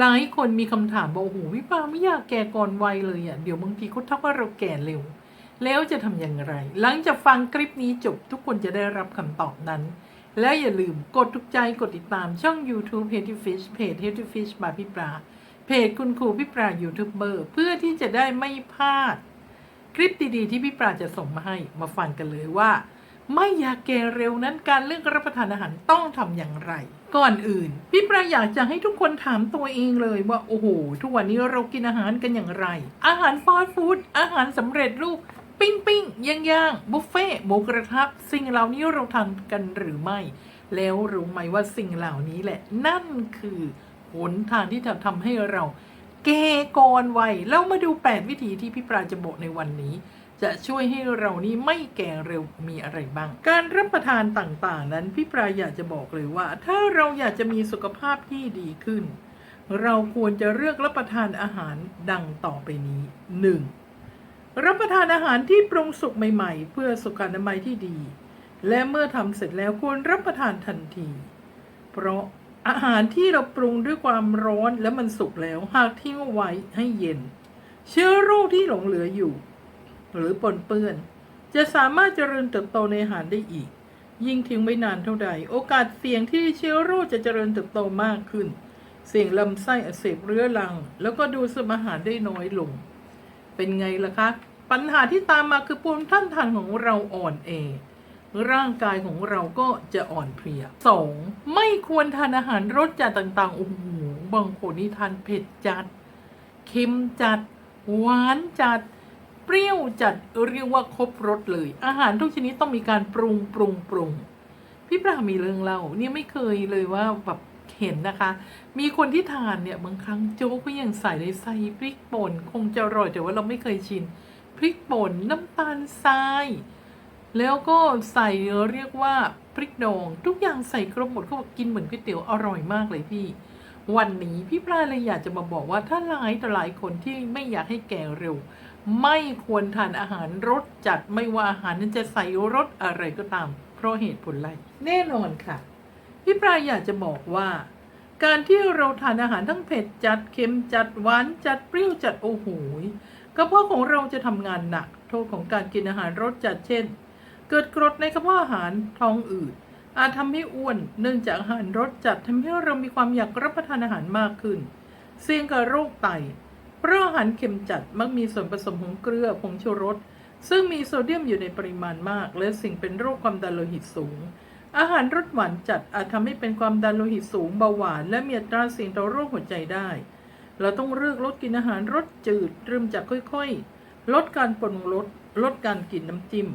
หลายคนมีคำถามบอกโอ้โหพี่ปาไม่อยากแก่ก่อนวัยเลยอะเดี๋ยวบางทีเขาทักว่าเราแก่เร็ว แล้วจะทำอย่างไร หลังจากฟังคลิปนี้จบทุกคนจะได้รับคำตอบนั้น และอย่าลืมกดทุกใจกดติดตามช่อง YouTube h e a d y Fish เพจ h e a d y Fish บาพี่ปลาเพจคุณครูพี่ปลายูทูบเบอร์เพื่อที่จะได้ไม่พลาด คลิปดีๆที่พี่ปลาจะส่งมาให้มาฟังกันเลยว่า ไม่อยากแก่เร็วนั้นการเลือกรับประทานอาหารต้องทำอย่างไร ก่อนอื่น พี่ปลาอยากจะให้ทุกคนถามตัวเองเลยว่าโอ้โหทุกวันนี้เรากินอาหารกันอย่างไร อาหารฟาสต์ฟู้ดอาหารสำเร็จรูปปิ้งปิ้งย่างย่างบุฟเฟ่หมูกระทะสิ่งเหล่านี้เราทานกันหรือไม่ แล้วรู้ไหมว่าสิ่งเหล่านี้แหละ นั่นคือหนทางที่จะทำให้เราแก่ก่อนวัยเรามาดู 8 วิธีที่พี่ปราจะบอกในวันนี้ จะช่วยให้เรานี้ไม่แก่เร็วมีอะไรบ้าง การรับประทานต่างๆ นั้นพี่ปราอยากจะบอกเลยว่า ถ้าเราอยากจะมีสุขภาพที่ดีขึ้น เราควรจะเลือกรับประทานอาหารดังต่อไปนี้ 1. รับประทานอาหารที่ปรุงสุกใหม่ๆ เพื่อสุขอนามัยที่ดี และเมื่อทำเสร็จแล้วควรรับประทานทันที เพราะอาหารที่เราปรุงด้วยความร้อนและมันสุกแล้วหากทิ้งไว้ให้เย็น เชื้อโรคที่หลงเหลืออยู่ หรือปนเปื้อน จะสามารถเจริญเติบโตในอาหารได้อีก ยิ่งทิ้งไว้นานเท่าใด โอกาสเสี่ยงที่เชื้อโรคจะเจริญเติบโตมากขึ้น เสี่ยงลำไส้อักเสบเรื้อรัง แล้วก็ดูดซึมอาหารได้น้อยลง เป็นไงล่ะคะ ปัญหาที่ตามมาคือภูมิต้านทานของเราอ่อนแอร่างกายของเราก็จะอ่อนเพลีย 2. ไม่ควรทานอาหารรสจัดต่างๆ โอ้โห บางคนนี่ทานเผ็ดจัด เค็มจัด หวานจัด เปรี้ยวจัดเรียกว่าครบรสเลย อาหารทุกชนิดต้องมีการปรุงปรุงปรุงพี่ปรามีเรื่องเล่าเนี่ยไม่เคยเลยว่าแบบเห็นนะคะ มีคนที่ทานเนี่ยบางครั้งโจ๊กก็ยังใส่เลยใส่พริกป่นคงจะอร่อยแต่ว่าเราไม่เคยชินพริกป่นน้ำตาลทราย แล้วก็ใส่เรียกว่าพริกดองทุกอย่างใส่ครบหมดเขาบอกกินเหมือนก๋วยเตี๋ยวอร่อยมากเลยพี่ วันนี้พี่ปลาเลยอยากจะมาบอกว่าถ้าหลายต่อหลายคนที่ไม่อยากให้แก่เร็ว ไม่ควรทานอาหารรสจัดไม่ว่าอาหารนั้นจะใส่รสอะไรก็ตาม เพราะเหตุผลไรแน่นอนค่ะ พี่ปลาอยากจะบอกว่า การที่เราทานอาหารทั้งเผ็ดจัดเค็มจัดหวานจัดเปรี้ยวจัดโอ้โหกระเพาะของเราจะทำงานหนัก โทษของการกินอาหารรสจัดเช่น เกิดกรดในกระเพาะอาหารท้องอืดอาจทำให้อ้วน เนื่องจากอาหารรสจัดทำให้เรามีความอยากรับประทานอาหารมากขึ้น เสี่ยงกับโรคไต เพราะอาหารเค็มจัดมักมีส่วนผสมของเกลือผงชูรส ซึ่งมีโซเดียมอยู่ในปริมาณมาก และสิ่งเป็นโรคความดันโลหิตสูง อาหารรสหวานจัดอาจทำให้เป็นความดันโลหิตสูงเบาหวาน และมีอัตราเสี่ยงต่อโรคหัวใจได้ เราต้องเลือกลดกินอาหารรสจืดเริ่มจากค่อยๆ ลดการปรุงรสลดการกินน้ำจิ้ม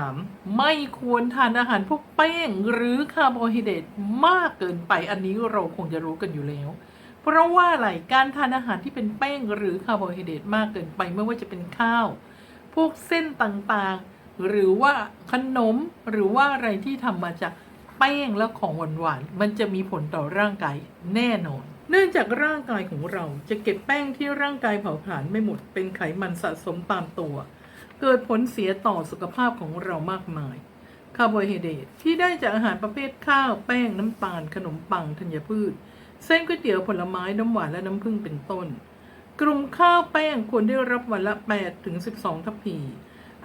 3. ไม่ควรทานอาหารพวกแป้งหรือคาร์โบไฮเดรตมากเกินไปอันนี้เราคงจะรู้กันอยู่แล้ว เพราะว่าอะไรการทานอาหารที่เป็นแป้งหรือคาร์โบไฮเดรตมากเกินไปไม่ว่าจะเป็นข้าว พวกเส้นต่างๆ หรือว่าขนมหรือว่าอะไรที่ทำมาจากแป้งและของหวานๆมันจะมีผลต่อร่างกายแน่นอน เนื่องจากร่างกายของเราจะเก็บแป้งที่ร่างกายเผาผลาญไม่หมดเป็นไขมันสะสมตามตัว เกิดผลเสียต่อสุขภาพของเรามากมายคาร์โบไฮเดรตที่ได้จากอาหารประเภทข้าวแป้งน้ำตาลขนมปังธัญพืช เส้นก๋วยเตี๋ยวผลไม้น้ำหวานและน้ำผึ้งเป็นต้น กลุ่มข้าวแป้งควรได้รับวันละ8ถึง12 ทัพพี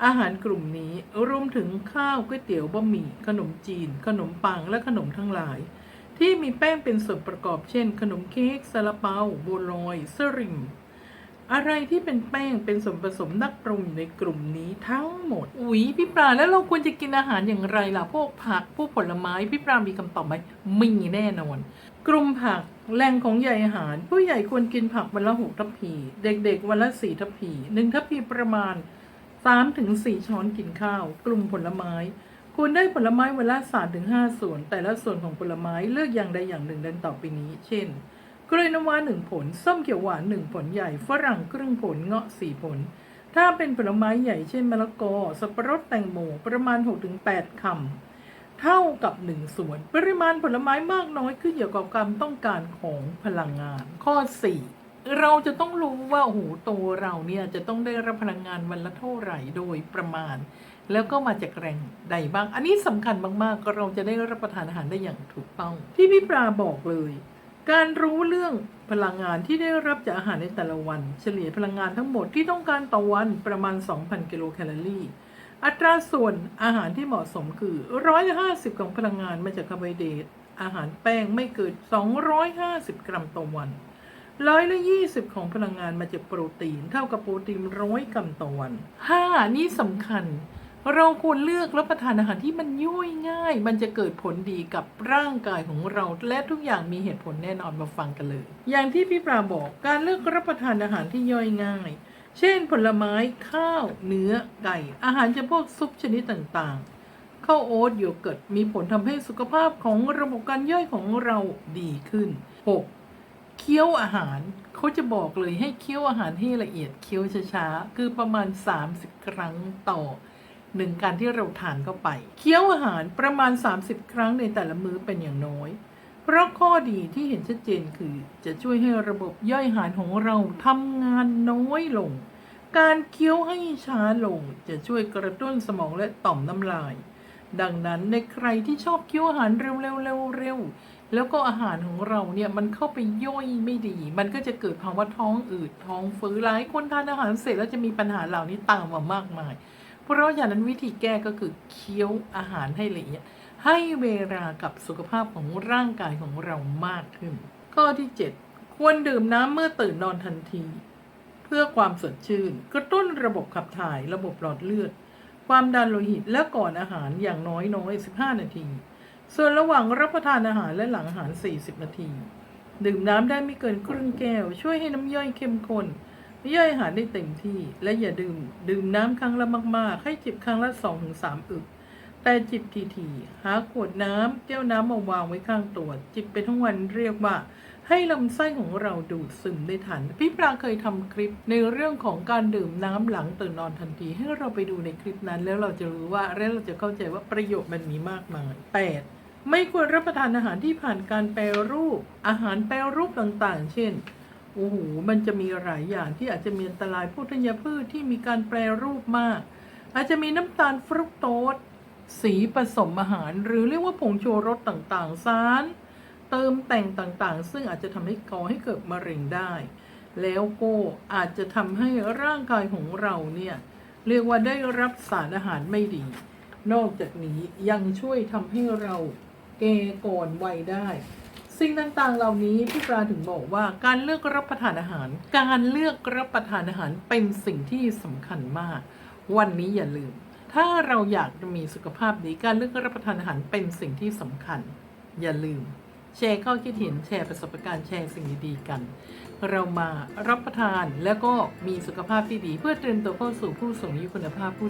อาหารกลุ่มนี้รวมถึงข้าวก๋วยเตี๋ยวบะหมี่ขนมจีน ขนมปังและขนมทั้งหลาย ที่มีแป้งเป็นส่วนประกอบเช่น ขนมเค้กซาลาเปาบัวลอยสริม อะไรที่เป็นแป้งเป็นส่วนผสมนักปรุงอยู่ในกลุ่มนี้ทั้งหมด อุ๊ยพี่ปลาแล้วเราควรจะกินอาหารอย่างไรล่ะพวกผักพวกผลไม้พี่ปลามีคำตอบไหมมีแน่นอน กลุ่มผักแหล่งของใยอาหาร ผู้ใหญ่ควรกินผักวันละหกทัพพี เด็กๆวันละสี่ทัพพีหนึ่งทัพพีประมาณสามถึงสี่ช้อนกินข้าว กลุ่มผลไม้ควรได้ผลไม้วันละสามถึงห้าส่วน แต่ละส่วนของผลไม้เลือกอย่างใดอย่างหนึ่งดังต่อไปนี้ เช่น กล้วยน้ำว้าหนึ่งผล ส้มเขียวหวานหนึ่งผลใหญ่ ฝรั่งครึ่งผล เงาะสี่ผล ถ้าเป็นผลไม้ใหญ่เช่นมะละกอ สับปะรดแตงโมประมาณ 6-8 คำ เท่ากับ 1 ส่วน ปริมาณผลไม้มากน้อยขึ้นอยู่กับความต้องการของพลังงาน ข้อ 4 เราจะต้องรู้ว่าโอ้โหตัวเราเนี่ยจะต้องได้รับพลังงานวันละเท่าไหร่โดยประมาณ แล้วก็มาจากแหล่งใดบ้าง อันนี้สำคัญมากๆ ก็เราจะได้รับประทานอาหารได้อย่างถูกต้อง ที่พี่ปลาบอกเลย การรู้เรื่องพลังงานที่ได้รับจากอาหารในแต่ละวัน เฉลี่ยพลังงานทั้งหมดที่ต้องการต่อวันประมาณ 2,000 กิโลแคลอรี่ อัตราส่วนอาหารที่เหมาะสมคือ 150 ของพลังงานมาจากคาร์โบไฮเดรตอาหารแป้งไม่เกิน 250 กรัมต่อวันร้อยละ20ของพลังงานมาจากโปรตีน เท่ากับโปรตีนร้อยกรัมต่อวัน 5. นี่สำคัญ เราควรเลือกรับประทานอาหารที่มันย่อยง่าย มันจะเกิดผลดีกับร่างกายของเรา และทุกอย่างมีเหตุผลแน่นอนมาฟังกันเลย อย่างที่พี่ปราบอกการเลือกรับประทานอาหารที่ย่อยง่าย เช่น ผลไม้ ข้าว เนื้อ ไก่ อาหารจำพวกซุปชนิดต่างๆ ข้าวโอ๊ตโยเกิร์ตมีผลทำให้สุขภาพของระบบการย่อยของเราดีขึ้น 6. เคี้ยวอาหารเขาจะบอกเลยให้เคี้ยวอาหารให้ละเอียดเคี้ยวช้าๆ คือประมาณ 30 ครั้งต่อ หนึ่งการที่เราทานเข้าไป เคี้ยวอาหารประมาณ 30 ครั้งในแต่ละมื้อเป็นอย่างน้อย เพราะข้อดีที่เห็นชัดเจนคือจะช่วยให้ระบบย่อยอาหารของเราทำงานน้อยลง การเคี้ยวให้ช้าลงจะช่วยกระตุ้นสมองและต่อมน้ำลาย ดังนั้นในใครที่ชอบเคี้ยวอาหารเร็วๆเร็วๆแล้วก็อาหารของเราเนี่ยมันเข้าไปย่อยไม่ดี มันก็จะเกิดภาวะท้องอืดท้องฝือหลายคนทานอาหารเสร็จแล้วจะมีปัญหาเหล่านี้ตามมามากมาย เพราะฉะนั้นวิธีแก้ก็คือเคี้ยวอาหารให้ละเอียดให้เวลากับสุขภาพของร่างกายของเรามากขึ้น ข้อที่ 7 ควรดื่มน้ำเมื่อตื่นนอนทันที เพื่อความสดชื่น กระตุ้นระบบขับถ่ายระบบหลอดเลือด ความดันโลหิตและก่อนอาหารอย่างน้อยน้อย15 นาที ส่วนระหว่างรับประทานอาหารและหลังอาหาร 40 นาที ดื่มน้ำได้ไม่เกินครึ่งแก้ว ช่วยให้น้ำย่อยเข้มข้น ย่อยอาหารได้เต็มที่ และอย่าดื่ม ดื่มน้ำครั้งละมาก ๆ ให้จิบครั้งละ2-3 อึก แต่จิบทีๆหาขวดน้ำแก้วน้ำมาวางไว้ข้างตัวจิบไปทั้งวันเรียกว่า ให้ลำไส้ของเราดูดซึมได้ทัน พี่ปลาเคยทำคลิปในเรื่องของการดื่มน้ำหลังตื่นนอนทันที ให้เราไปดูในคลิปนั้น แล้วเราจะรู้ว่าแล้วเราจะเข้าใจว่าประโยชน์มันมีมากมาย 8. ไม่ควรรับประทานอาหารที่ผ่านการแปรรูป อาหารแปรรูปต่างๆ เช่น โอ้โหมันจะมีหลายอย่างที่อาจจะมีอันตรายพวกธัญพืชที่มีการแปรรูปมาก อาจจะมีน้ำตาลฟรุกโตสสีผสมอาหาร หรือเรียกว่าผงชูรสต่างๆสารเติมแต่งต่างๆ ซึ่งอาจจะทำให้ก่อให้เกิดมะเร็งได้ แล้วก็อาจจะทำให้ร่างกายของเราเนี่ยเรียกว่าได้รับสารอาหารไม่ดี นอกจากนี้ยังช่วยทำให้เราแก่ก่อนวัยได้ สิ่งต่างๆ เหล่านี้พี่ปลาถึงบอกว่าการเลือกรับประทานอาหาร การเลือกรับประทานอาหารเป็นสิ่งที่สำคัญมาก วันนี้อย่าลืม ถ้าเราอยากจะมีสุขภาพดีการเลือกรับประทานอาหารเป็นสิ่งที่สำคัญ อย่าลืม แชร์ข้อคิดเห็นแชร์ประสบการณ์แชร์สิ่งดีๆกัน เรามารับประทานแล้วก็มีสุขภาพที่ดี เพื่อเตรียมตัวเข้าสู่ผู้สูงอายุคุณภาพผู้